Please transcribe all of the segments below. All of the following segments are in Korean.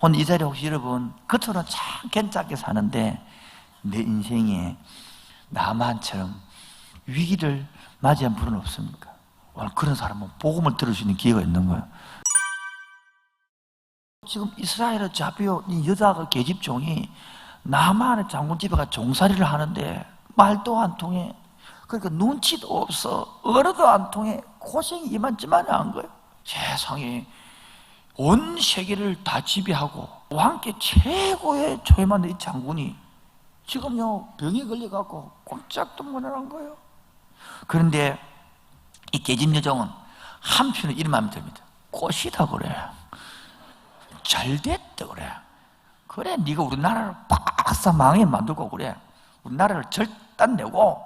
오늘 이 자리에 혹시 여러분 겉으로는 참 괜찮게 사는데 내 인생에 나만처럼 위기를 맞이한 분은 없습니까? 오늘 그런 사람은 복음을 들을 수 있는 기회가 있는 거예요. 지금 이스라엘의 자비오 이 여자가 계집종이 나만의 장군 집에 가 종살이를 하는데 말도 안 통해. 그러니까 눈치도 없어. 얼어도 안 통해. 고생이 이만저만이 한 거예요. 세상에 온 세계를 다 지배하고 왕께 최고의 조회만 이 장군이 지금요 병에 걸려갖고 꼼짝도 못하는 거예요. 그런데 이 계집 여정은 한편은 이런 마음이 듭니다. 꽃이다 그래. 잘 됐다 그래. 그래 네가 우리나라를 박사 망해 만들고 그래. 우리나라를 절단내고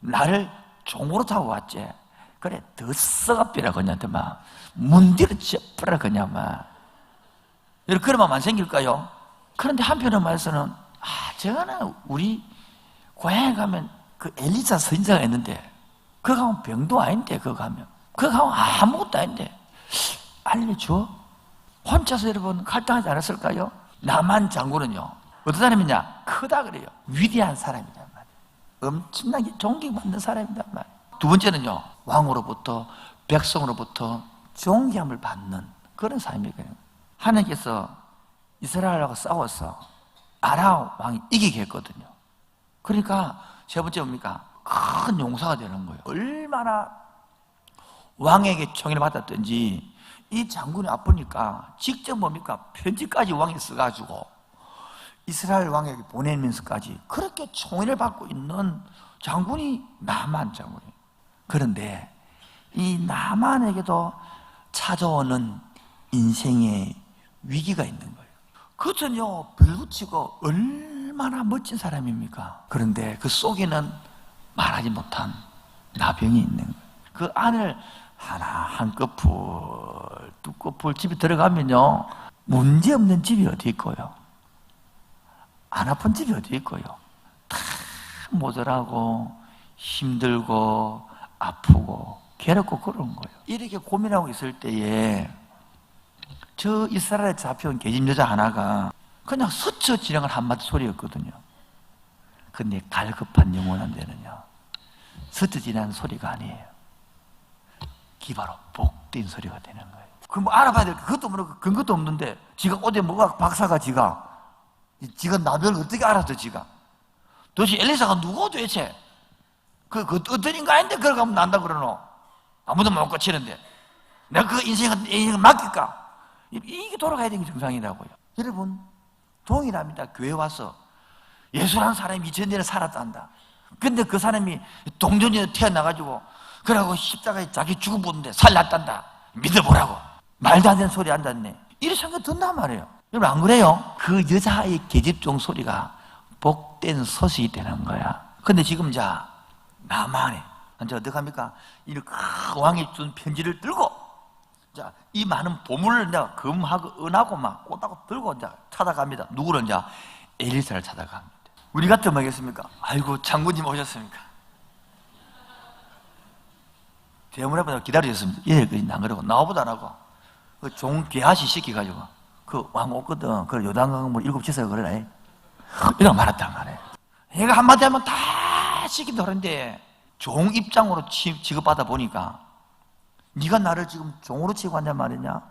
나를 종으로 타고 왔지. 그래 더 썩어삐라 그냐한테 막 문디를 져버려 그냥 막. 이렇게 마음 안 생길까요? 그런데 한편의 말에서는 아 저거는 우리 고향에 가면 그 엘리사 선지자가 있는데 그거 가면 병도 아닌데 그거 가면. 그거 가면 아무것도 아닌데. 알려줘. 혼자서 여러분 갈등하지 않았을까요? 나만 장군은요 어떤 사람이냐? 크다 그래요. 위대한 사람이란 말이에요. 엄청나게 존경받는 사람이란 말이에요 두 번째는요 왕으로부터 백성으로부터 존경함을 받는 그런 사람이에요 하나님께서 이스라엘하고 싸워서 아라 왕이 이기게 했거든요 그러니까 세 번째 뭡니까? 큰 용사가 되는 거예요 얼마나 왕에게 총애를 받았든지 이 장군이 아프니까 직접 뭡니까? 편지까지 왕이 써가지고 이스라엘 왕에게 보내면서까지 그렇게 총애를 받고 있는 장군이 나만 장군이에요. 그런데 이 나만에게도 찾아오는 인생의 위기가 있는 거예요. 그것은요, 별붙이고 얼마나 멋진 사람입니까? 그런데 그 속에는 말하지 못한 나병이 있는 거예요. 그 안을 하나 한꺼풀 두꺼풀 집에 들어가면요 문제 없는 집이 어디 있고요 안 아픈 집이 어디 있고요 다 모자라고 힘들고 아프고 괴롭고 그런 거예요 이렇게 고민하고 있을 때에 저 이스라엘에 잡혀온 계집 여자 하나가 그냥 스쳐 지나간 한마디 소리였거든요 근데 갈급한 영원한 데는요 스쳐 지나는 소리가 아니에요 기바로 복된 소리가 되는 거예요. 그럼 뭐 알아봐야 될 거, 그것도 모르고 근거도 없는데, 지가 어디 뭐가 박사가 지가, 지가 나별을 어떻게 알았어, 지가. 도대체 엘리사가 누구 도대체? 그, 그 어떤 인간인데 그걸 가면 난다 그러노? 아무도 못 고치는데. 내가 그 인생을, 인생을 맡길까? 이게 돌아가야 되는 게 정상이라고요. 여러분, 동일합니다. 교회 와서. 예수라는 사람이 2000년에 살았단다. 근데 그 사람이 동전에 태어나가지고 그러고 십자가에 자기 죽어보는데 살났단다. 믿어보라고. 말도 안 되는 소리 한다네. 이런 생각 든단 말이에요. 여러분 안 그래요? 그 여자의 계집종 소리가 복된 소식이 되는 거야. 근데 지금 자, 나만에. 이제 어떡합니까? 이 왕이 준 편지를 들고, 자, 이 많은 보물을 이제 금하고 은하고 막 꽃하고 들고 이제 찾아갑니다. 누구를 이제 엘리사를 찾아갑니다. 우리 같으면 뭐겠습니까? 아이고, 장군님 오셨습니까? 대문 앞에 기다려줬습니다. 예, 그안 그러고 나보다 안 하고 그종 개하시 시켜가지고 그 왕 오거든. 그 요단강 뭐 일곱 치서 그러라. 이런 말했단 말이에요. 얘가 한마디 하면 다 시킨다 그러는데 종 입장으로 취급받아 보니까 네가 나를 지금 종으로 취급한단 말이냐?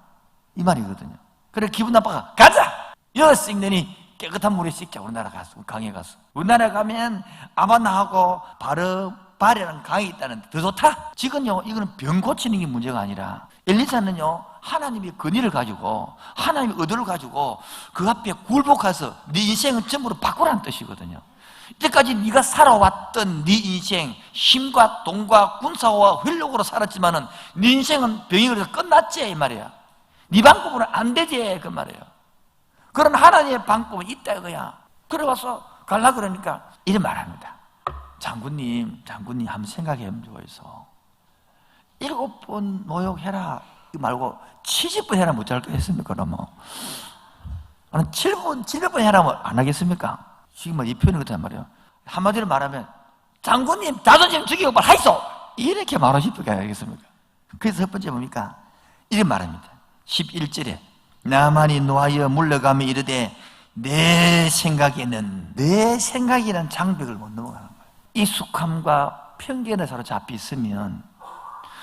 이 말이거든요. 그래 기분 나빠가 가자. 여 씻느니 깨끗한 물에 씻자 우리나라 가서 강에 가서 우리나라 가면 아바나하고 바르 발이라는 강이 있다는데 더 좋다? 지금요, 이거는 병 고치는 게 문제가 아니라 엘리사는요, 하나님의 근의를 가지고 하나님의 의도를 가지고 그 앞에 굴복해서 네 인생을 전부로 바꾸라는 뜻이거든요. 이때까지 네가 살아왔던 네 인생 힘과 돈과 군사와 활력으로 살았지만은 네 인생은 병이 걸려서 끝났지 이 말이야. 네 방법으로 안 되지 그 말이에요. 그런 하나님의 방법은 있다 이거야. 그래 와서 갈라 그러니까 이런 말합니다. 장군님, 장군님 한번 생각해 보면서 일곱 번 모욕해라 말고 70번 해라 못할 거 했습니까? 그러면 아니 7번, 700번 해라 안 하겠습니까? 지금 이 표현이 그렇단 말이에요. 한마디로 말하면 장군님 자존심 죽이고 말 하이소! 이렇게 말하고 싶을까 하겠습니까? 그래서 첫 번째 뭡니까? 이런 말합니다. 11절에 나만이 노하여 물러가며 이르되 내 생각에는 내 생각이라는 장벽을 못 넘어가는 거예요. 익숙함과 편견에 사로잡혀 있으면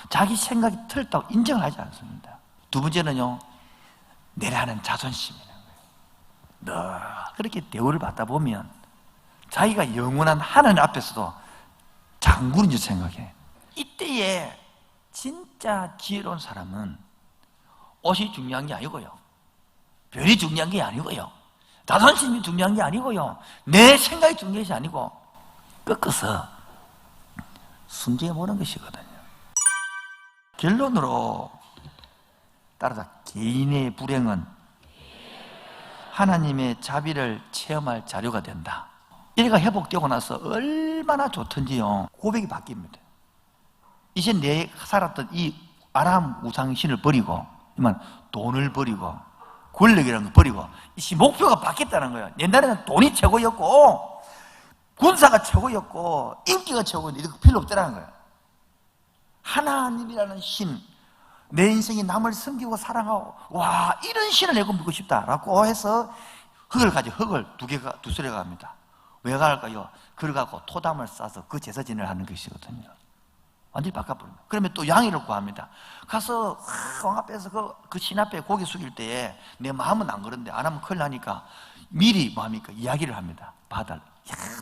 자기 생각이 틀렸다고 인정을 하지 않습니다. 두 번째는요, 내라는 자존심이라는 거예요. 너 그렇게 대우를 받다 보면 자기가 영원한 하나님 앞에서도 장군인 줄 생각해. 이때에 진짜 지혜로운 사람은 옷이 중요한 게 아니고요. 별이 중요한 게 아니고요. 자존심이 중요한 게 아니고요. 내 생각이 중요한 것이 아니고 꺾어서 순종해 보는 것이거든요. 결론으로 따라서 개인의 불행은 하나님의 자비를 체험할 자료가 된다. 일가 회복되고 나서 얼마나 좋던지요. 고백이 바뀝니다. 이제 내 살았던 이 아람 우상신을 버리고, 이만 돈을 버리고, 권력이라는 거 버리고, 이 목표가 바뀌었다는 거예요. 옛날에는 돈이 최고였고, 군사가 최고였고, 인기가 최고였는데, 이거 필요 없더라는 거예요. 하나님이라는 신, 내 인생이 남을 섬기고 사랑하고, 와, 이런 신을 내가 믿고 싶다라고 해서 흙을 가지고 흙을 두 개가, 두 소리가 갑니다. 왜 갈까요? 그걸 갖고 토담을 싸서 그 제사 진을 하는 것이거든요. 완전히 바꿔버립니다. 그러면 또 양해를 구합니다. 가서 왕 앞에서 그, 그신 앞에 고개 숙일 때에 내 마음은 안 그런데 안 하면 큰일 나니까 미리 뭐 합니까? 이야기를 합니다. 받아. 야,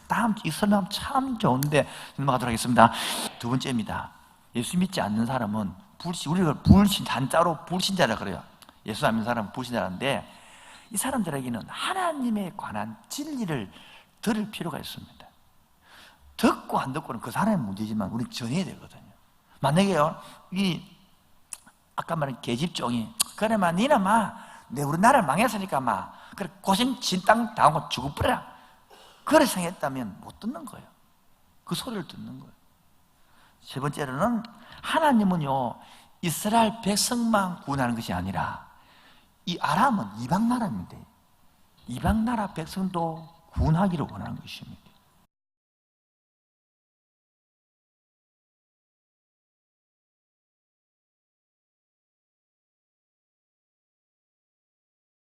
다음 주이 설명 참 좋은데 넘어가도록 하겠습니다. 두 번째입니다. 예수 믿지 않는 사람은 불신, 우리가 불신, 단자로 불신자라 그래요. 예수 안 믿는 사람은 불신자인데 이 사람들에게는 하나님에 관한 진리를 들을 필요가 있습니다. 듣고 안 듣고는 그 사람의 문제지만 우리 전해야 되거든요. 만약에요, 이, 아까 말한 계집종이, 그래, 마, 니나 마, 내 우리나라 망했으니까 마, 그래, 고생 진땅 당하고 죽어버려. 그래 생각했다면 못 듣는 거예요. 그 소리를 듣는 거예요. 세 번째로는 하나님은요, 이스라엘 백성만 구원하는 것이 아니라 이 아람은 이방 나라입니다. 이방 나라 백성도 구원하기를 원하는 것입니다.